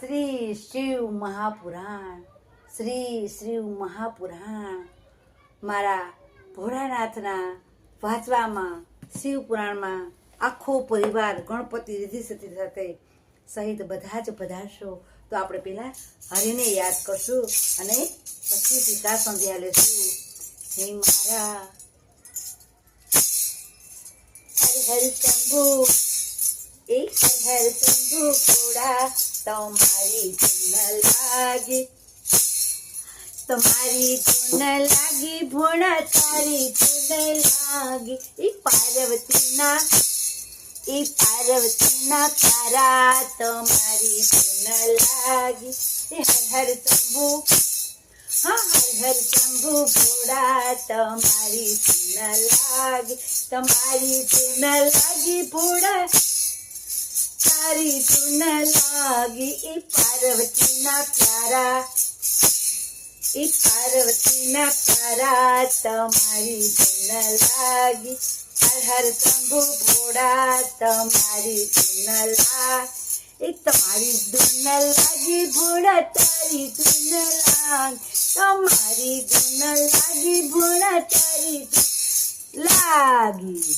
શ્રી શિવ મહાપુરાણ, શ્રી શિવ મહાપુરાણ, મારા ભોળાનાથના વાંચવામાં, શિવ પુરાણમાં આખો પરિવાર ગણપતિ રીધિ સતી સાથે સહિત બધા જ પધારશો. તો આપણે પેલા હરિને યાદ કરશું અને પછી ટીકા સંધ્યા લેશું. હે મારા હરિ હરિ શંભુ એ હર શંભુ ઘોડા તમારી ધૂન લાગી. તમારી ધૂન લાગી, ભોણા તારી ધૂન લાગી. એ પાર્વતીના એ પાર્વતીના તારા તમારી ધૂન લાગી. એ હર હર શંભુ હા, હર હર શંભુ ભોળા તમારી ધૂન લાગી. તમારી ધૂન લાગી ભોળા તારી ધૂન લાગી એ પાર્વતીના પ્યારા. એ પાર્વતીના પ્યારા તમારી ધૂન લાગી. હર હર શંભુ ભોળા તમારી ધૂન લાગ એ તમારી ધૂન લાગી ભોળા, તારી ધૂન લાગ તમારી ધૂન લાગી ભોળા, તારી લાગી.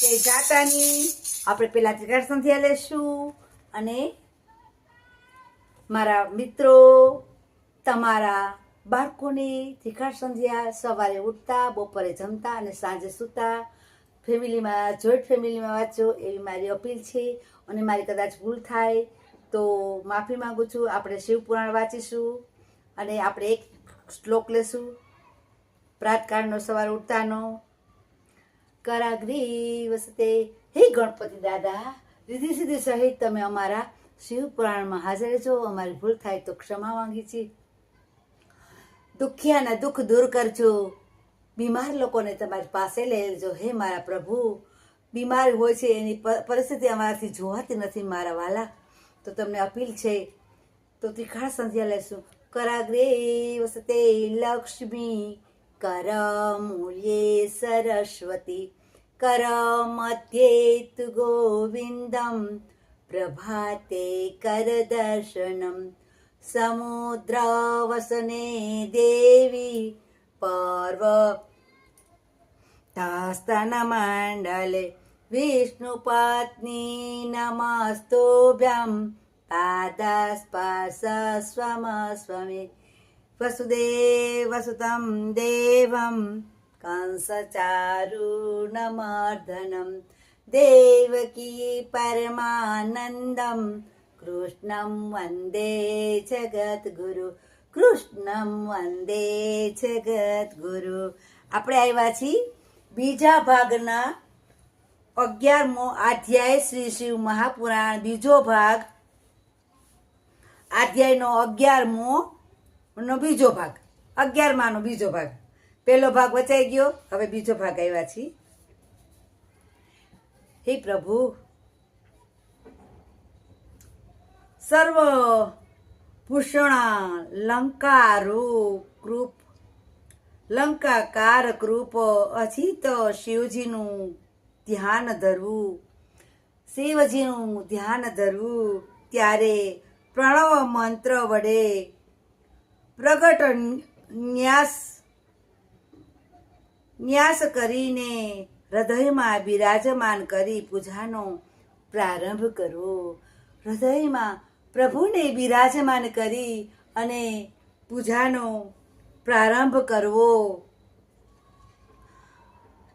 જય જાતાની. આપણે પેલા ત્રિકાળ સંધ્યા લેશું અને મારા મિત્રો, તમારા બાળકોને ત્રિકાળ સંધ્યા સવારે ઉઠતા, બપોરે જમતા અને સાંજે સૂતા. ફેમિલીમાં, જોઈન્ટ ફેમિલીમાં વાંચો, એવી મારી અપીલ છે અને મારી કદાચ ભૂલ થાય, તો માફી માંગુ છું. આપણે શિવપુરાણ વાંચીશું અને આપણે એક શ્લોક લેશું. પ્રાતકાળનો, સવાર ઉઠતાનો. કરાગ્રી વસતે હે ગણપતિ દાદા રીધી સીધી સહિત તમે અમારા શિવ પુરાણમાં હાજર છો. અમારી ભૂલ થાય તો ક્ષમા માંગી છીએ દુખિયાના દુઃખ દૂર કરજો. બીમાર લોકોને તમારી પાસે લઈ લેજો. હે મારા પ્રભુ, બીમાર હોય છે એની પરિસ્થિતિ અમારાથી જોવાતી નથી મારા વાલા. તો તમને અપીલ છે, તો ત્રિકાળ સંધ્યા લેશું. કરાગ્રે વસતે લક્ષ્મી કર સરસ્વતી. करामध्ये तु गोविन्दं प्रभाते करदर्शनं। समुद्रावसने देवी पार्वतास्तनमण्डले विष्णुपत्नी नमस्तोऽभ्यं पादस्पशस्वस्वी वसुदे वसुतं देवम् कंसचारुणमर्दनं देवकी परमानन्दं કૃષ્ણમ વંદે જગદગુરુ કૃષ્ણમ વંદે જગદગુરુ આપણે આવ્યા છીએ બીજા ભાગના અગિયારમો અધ્યાય શ્રી શિવ મહાપુરાણ બીજો ભાગ અધ્યાયનો અગિયારમો નો બીજો ભાગ અગિયારમાનો બીજો ભાગ પહેલો ભાગ વચાઈ ગયો. હવે બીજો ભાગ આવ્યા છીએ. હે પ્રભુ. સર્વ ભૂષણ લંકારૂપ કૃપ, લંકાકાર કૃપ અજીત શિવજીનું ધ્યાન ધરવું. શિવજીનું ધ્યાન ધરવું ત્યારે પ્રણવ મંત્ર વડે પ્રગટ ન્યાસ ન્યાસ કરીને હૃદયમાં બિરાજમાન કરી પૂજાનો પ્રારંભ કરવો હૃદયમાં પ્રભુને બિરાજમાન કરી અને પૂજાનો પ્રારંભ કરવો.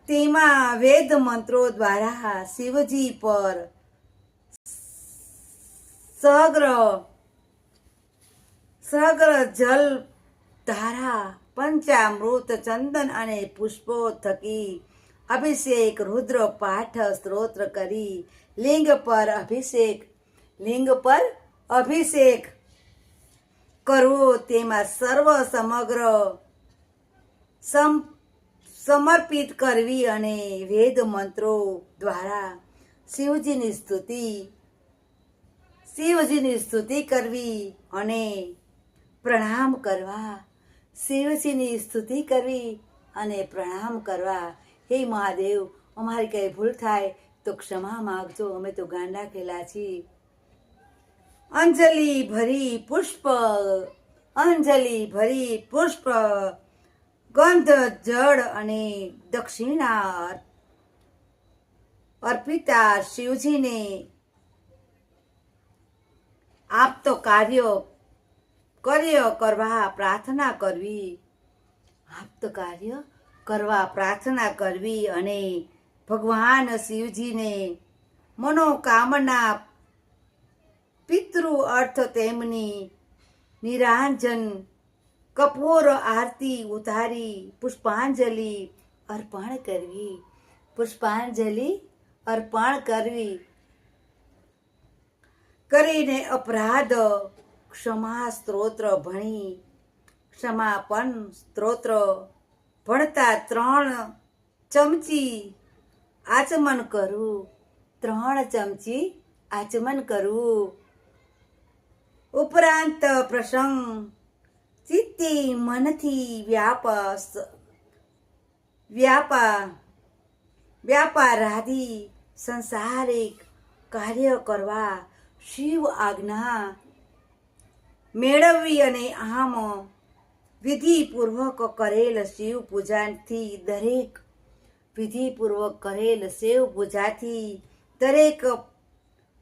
તેમાં વેદ મંત્રો દ્વારા શિવજી પર સગ્ર સગ્ર જલ ધારા પંચામૃત ચંદન અને પુષ્પો થકી અભિષેક રુદ્ર પાઠ સ્ત્રોત્ર કરી લિંગ પર અભિષેક, લિંગ પર અભિષેક કરવો તેમાં સર્વ સમગ્ર સમ, સમર્પિત કરવી અને વેદ મંત્રો દ્વારા શિવજીની સ્તુતિ શિવજીની સ્તુતિ કરવી અને પ્રણામ કરવા શિવજીની સ્તુતિ કરવી અને પ્રણામ કરવા. હે મહાદેવ, અમારી કંઈ ભૂલ થાય તો ક્ષમા માગજો. અમે તો ગાંડા ખેલા છીએ. અંજલિ ભરી પુષ્પ, અંજલિ ભરી પુષ્પ, ગંધ, જળ અને દક્ષિણા અર્પિતા શિવજીને. આપતો કાર્ય કાર્ય કરવા, પ્રાર્થના કરવી. આપતો કાર્ય કરવા, પ્રાર્થના કરવી અને ભગવાન શિવજીને મનોકામના, પિતૃ અર્થ તેમની નિરાંજન, કપોર આરતી ઉતારી, પુષ્પાંજલિ અર્પણ કરવી. પુષ્પાંજલિ અર્પણ કરવી. કરીને અપરાધ ક્ષમા સ્ત્રોત્ર ભણી, ક્ષમાપન સ્ત્રોત્ર ભણતા ત્રણ ચમચી આચમન કરું, ત્રણ ચમચી આચમન કરું. ઉપરાંત પ્રસંગ, ચિત્તે મનથી વ્યાપસ, વ્યાપા, વ્યાપારાદી, સંસારિક કાર્ય કરવા શિવ આજ્ઞા મેળવવી અને આમ વિધિપૂર્વક કરેલ શિવ પૂજાથી દરેક વિધિપૂર્વક કરેલ શિવ પૂજાથી દરેક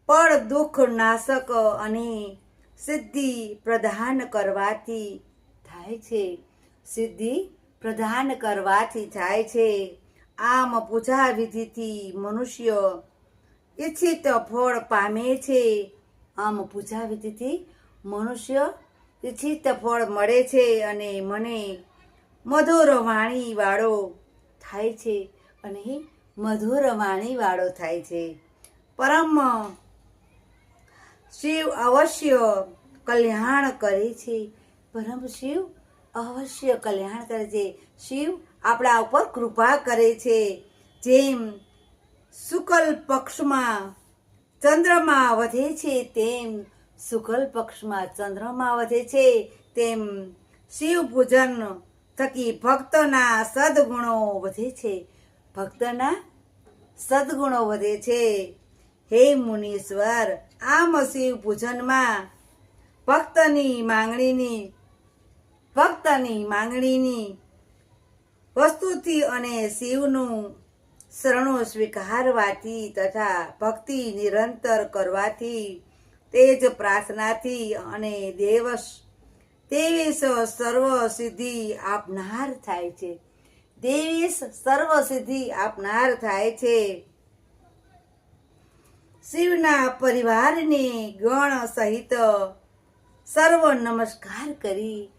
પળ દુઃખ નાશક અને સિદ્ધિ પ્રદાન કરવાથી થાય છે. સિદ્ધિ પ્રદાન કરવાથી થાય છે. આમ પૂજા વિધિથી મનુષ્ય ઈચ્છિત ફળ પામે છે. આમ પૂજા વિધિથી મનુષ્ય ઈચ્છિત ફળ મળે છે અને મને મધુર વાણીવાળો થાય છે અને મધુર વાણીવાળો થાય છે. પરમ શિવ અવશ્ય કલ્યાણ કરે છે. પરમ શિવ અવશ્ય કલ્યાણ કરે છે. શિવ આપણા ઉપર કૃપા કરે છે. જેમ શુકલ પક્ષમાં ચંદ્રમા વધે છે, તેમ શુકલ પક્ષમાં ચંદ્રમા વધે છે, તેમ શિવ પૂજન થકી ભક્તના સદગુણો વધે છે. ભક્તના સદગુણો વધે છે. હે મુનીશ્વર, આમ શિવ પૂજનમાં ભક્તની માંગણીની ભક્તની માંગણીની વસ્તુથી અને શિવનું શરણો સ્વીકારવાથી તથા ભક્તિ નિરંતર કરવાથી તેજ પ્રાર્થનાથી અને દેવસ દેવેશ સર્વ સિદ્ધિ આપનાર થાય છે. દેવેશ સર્વ સિદ્ધિ આપનાર થાય છે. શિવના પરિવારને ગણ સહિત સર્વ નમસ્કાર કરી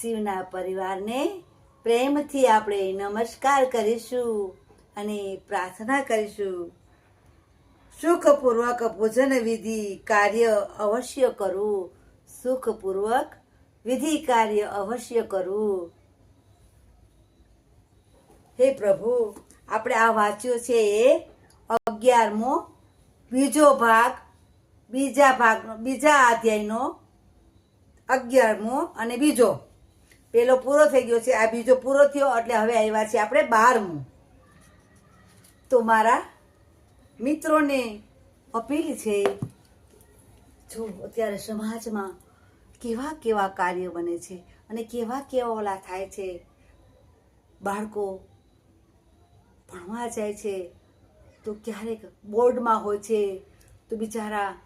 શિવના પરિવારને પ્રેમથી આપણે નમસ્કાર કરીશું અને પ્રાર્થના કરીશું. સુખપૂર્વક ભોજન વિધિ કાર્ય અવશ્ય કરવું સુખપૂર્વક વિધિ કાર્ય અવશ્ય કરવું હે પ્રભુ, આપણે આ વાંચ્યો છે એ અગિયારમો, બીજો ભાગ, બીજા ભાગનો, બીજા અધ્યાયનો અગિયારમો અને બીજો. પેલો પૂરો થઈ ગયો છે, આ બીજો પૂરો થયો, એટલે હવે આવ્યા છે આપણે બારમું. તો મારા મિત્રોને અપીલ છે, જો અત્યારે સમાજમાં કેવા કેવા કાર્ય બને છે અને કેવા કેવા ઓલા થાય છે, બાળકો ભણવા જાય છે, તો ક્યારેક બોર્ડમાં હોય છે, તો બિચારા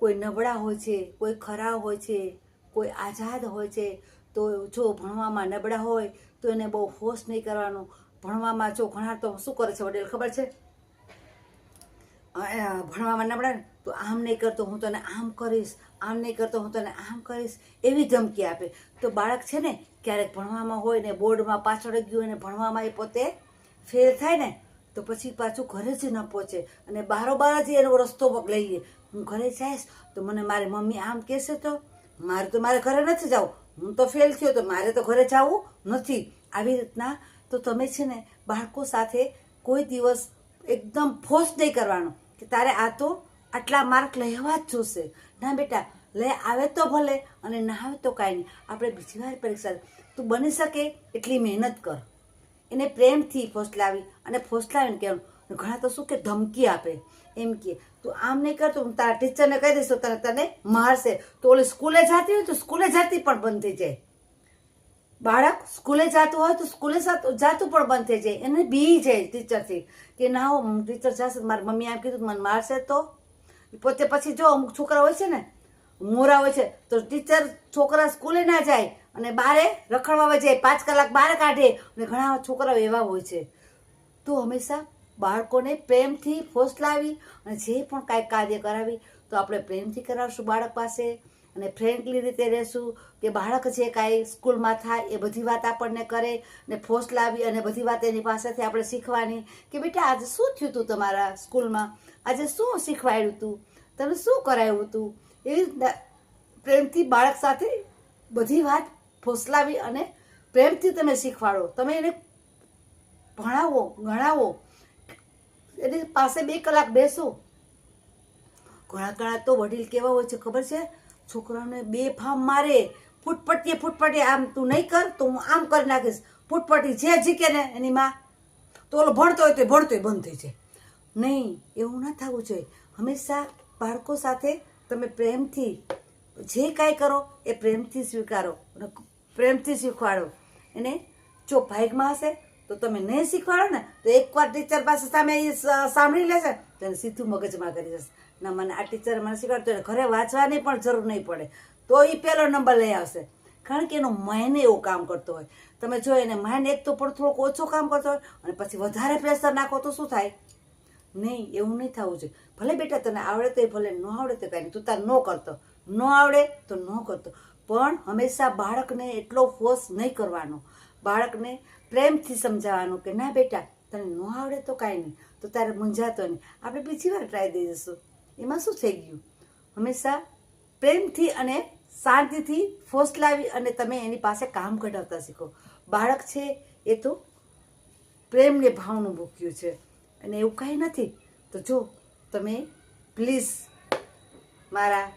કોઈ નબળા હોય છે, કોઈ ખરા હોય છે, કોઈ આઝાદ હોય છે, તો જો ભણવામાં નબળા હોય તો એને બહુ હોશ નહીં કરવાનો. ભણવામાં જો ઘણા તો શું કરે છે વડીલ ખબર છે? ભણવામાં નબળા ને, તો આમ નહીં કરતો, હું તને આમ કરીશ, આમ નહીં કરતો, હું તને આમ કરીશ, એવી ધમકી આપે. તો બાળક છે ને, ક્યારેક ભણવામાં હોય ને, બોર્ડમાં પાછળ ગયું હોય ને, ભણવામાં એ પોતે ફેલ થાય ને, તો પછી પાછું ઘરે જ ન પહોંચે. અને બારોબાર જ એનો રસ્તો લઈ લે. હું ઘરે જઈશ, તો મને મારી મમ્મી આમ કહેશે તો, મારે તો મારે ઘરે નથી જવું. હું તો ફેલ થયો, તો મારે તો ઘરે જવું નથી. આવી રીતના તો તમે છે ને, બાળકો સાથે કોઈ દિવસ એકદમ ફોર્સ નહીં કરવાનો. કે તારે આ તો આટલા માર્ક લેવા જ જોશે. ના બેટા લઈ આવે તો ભલે અને ના આવે તો કાંઈ નહીં. આપણે બીજી વાર પરીક્ષા તું બની શકે એટલી મહેનત કર. એને પ્રેમથી ફોસલાવી અને ફોસલાવીને કહેવાનું ઘણા તો શું કે ધમકી આપે. એમ કે, તું આમ નહીં કરતો હું તારા ટીચરને કહી દઈશ તને તને મારશે. તો ઓલી સ્કૂલે જતી હોય તો સ્કૂલે જતી પણ બંધ થઈ જાય. બાળક સ્કૂલે જતું હોય તો સ્કૂલે જાતું પણ બંધ થઈ જાય. એને બી જાય ટીચરથી કે ના હો ટીચર જશે મારી મમ્મી આમ કીધું મને મારશે તો. પોતે પછી જો અમુક છોકરા હોય છે ને, મોરા હોય છે, તો ટીચર છોકરા સ્કૂલે ના જાય અને બારે રખડવા જાય. પાંચ કલાક બહાર કાઢે અને ઘણા છોકરાઓ એવા હોય છે. તો હંમેશા બાળકોને પ્રેમથી ફોસલાવી અને જે પણ કાંઈ કાર્ય કરાવી, તો આપણે પ્રેમથી કરાવશું બાળક પાસે. અને ફ્રેન્કલી રીતે રહેશું કે બાળક જે કાંઈ સ્કૂલમાં થાય એ બધી વાત આપણને કરે ને ફોસલાવી અને બધી વાત એની પાસેથી આપણે શીખવાની કે બેટા આજે શું થયું હતું તમારા સ્કૂલમાં? આજે શું શીખવાડ્યું હતું તમે શું કરાવ્યું હતું? એવી રીતના પ્રેમથી બાળક સાથે બધી વાત ફોસલાવી અને પ્રેમથી તમે શીખવાડો. તમે એને ભણાવો, ગણાવો. એની પાસે બે કલાક બેસો. ઘણા ઘણા તો વડીલ કેવા હોય છે ખબર છે? છોકરાને બે ફામ મારે, ફૂટપટ્ટીએ ફૂટપટ્ટી, આમ તું નહીં કર, તો હું આમ કરી નાખીશ. ફૂટપટ્ટી જે જીકે ને એની માં. તો ઓલો ભણતો હોય તો ભણતો ભણતોય બંધ થઈ જાય. નહીં, એવું ના થવું જોઈએ. હંમેશા બાળકો સાથે તમે પ્રેમથી જે કાંઈ કરો, એ પ્રેમથી સ્વીકારો અને પ્રેમથી શીખવાડો. એને જો ભાઈકમાં હશે, તો તમે નહીં શીખવાડો ને, તો એકવાર ટીચર પાસે સામે સાંભળી લેશે, તો એને સીધું મગજમાં કરી જશે ના, મને આ ટીચરે મને શીખવાડતો ઘરે વાંચવાની પણ જરૂર નહીં પડે. તો એ પહેલો નંબર લઈ આવશે. કારણ કે એનો મહેને એવું કામ કરતો હોય. તમે જો એને માઇન્ડ એક તો પણ થોડોક ઓછો કામ કરતો હોય અને પછી વધારે પ્રેશર નાખો તો શું થાય? નહીં, એવું નહીં થવું જોઈએ. ભલે બેટા તને આવડે તો ભલે ન આવડે તો કાંઈ તું તાર ન કરતો. ન આવડે તો ન કરતો. પણ હંમેશા બાળકને એટલો ફોર્સ નહીં કરવાનો. બાળકને પ્રેમથી સમજાવવાનું કે, ના બેટા, તને ન આવડે તો કાંઈ નહીં. તો તારે મૂંઝાતો નહીં. આપણે બીજી વાર ટ્રાય દઈ દઈશું. એમાં શું થઈ ગયું? હંમેશા પ્રેમથી અને શાંતિથી ફોસલાવી અને તમે એની પાસે કામ કઢાવતા શીખો. બાળક છે એ તો પ્રેમને ભાવનું મૂક્યું છે. અને એવું કાંઈ નથી. તો જો તમે પ્લીઝ મારા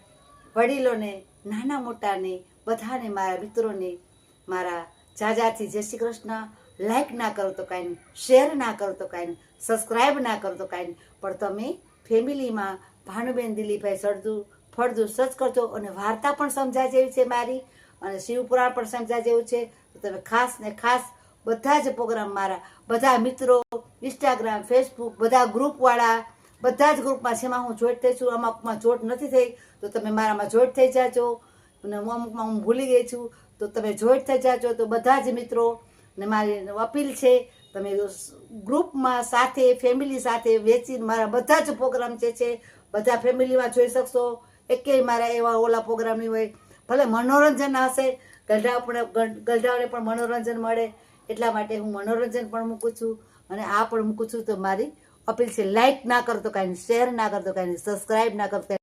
વડીલોને, નાના મોટાને, બધાને, મારા મિત્રોને, મારા જાજાથી જય શ્રી કૃષ્ણ લાઈક ના કરો તો કાંઈ શેર ના કરો તો કાંઈ સબસ્ક્રાઈબ ના કરો તો કાંઈ પણ તમે ફેમિલીમાં ભાનુબેન દિલીપભાઈ સરદુ ફળદુ સર્ચ કરજો અને વાર્તા પણ સમજાય જેવી છે મારી અને શિવપુરાણ પણ સમજાય જેવું છે. તો તમે ખાસ ને ખાસ બધા જ પ્રોગ્રામ મારા, બધા મિત્રો ઇન્સ્ટાગ્રામ ફેસબુક બધા ગ્રુપવાળા બધા જ ગ્રુપમાં જેમાં હું જોઈટ થઈ છું અમુકમાં જોઈટ નથી થઈ, તો તમે મારામાં જોઈટ થઈ જાજો. અને હું અમુકમાં હું ભૂલી ગઈ છું, તો તમે જોઈટ થઈ જાજો. તો બધા જ મિત્રો, ને મારી અપીલ છે, તમે ગ્રુપમાં સાથે ફેમિલી સાથે વેચીને મારા બધા જ પ્રોગ્રામ જે છે બધા ફેમિલીમાં જોઈ શકશો. એકેય મારા એવા ઓલા પ્રોગ્રામ હોય. ભલે મનોરંજન હશે, ગઢડા પણ ગઢડાઓને પણ મનોરંજન મળે. એટલા માટે હું મનોરંજન પણ મૂકું છું. અને આ પણ મૂકું છું તો મારી અપીલ છે લાઇક ના કરતો કાંઈ શેર ના કરતો કાંઈ સબસ્ક્રાઈબ ના કરતો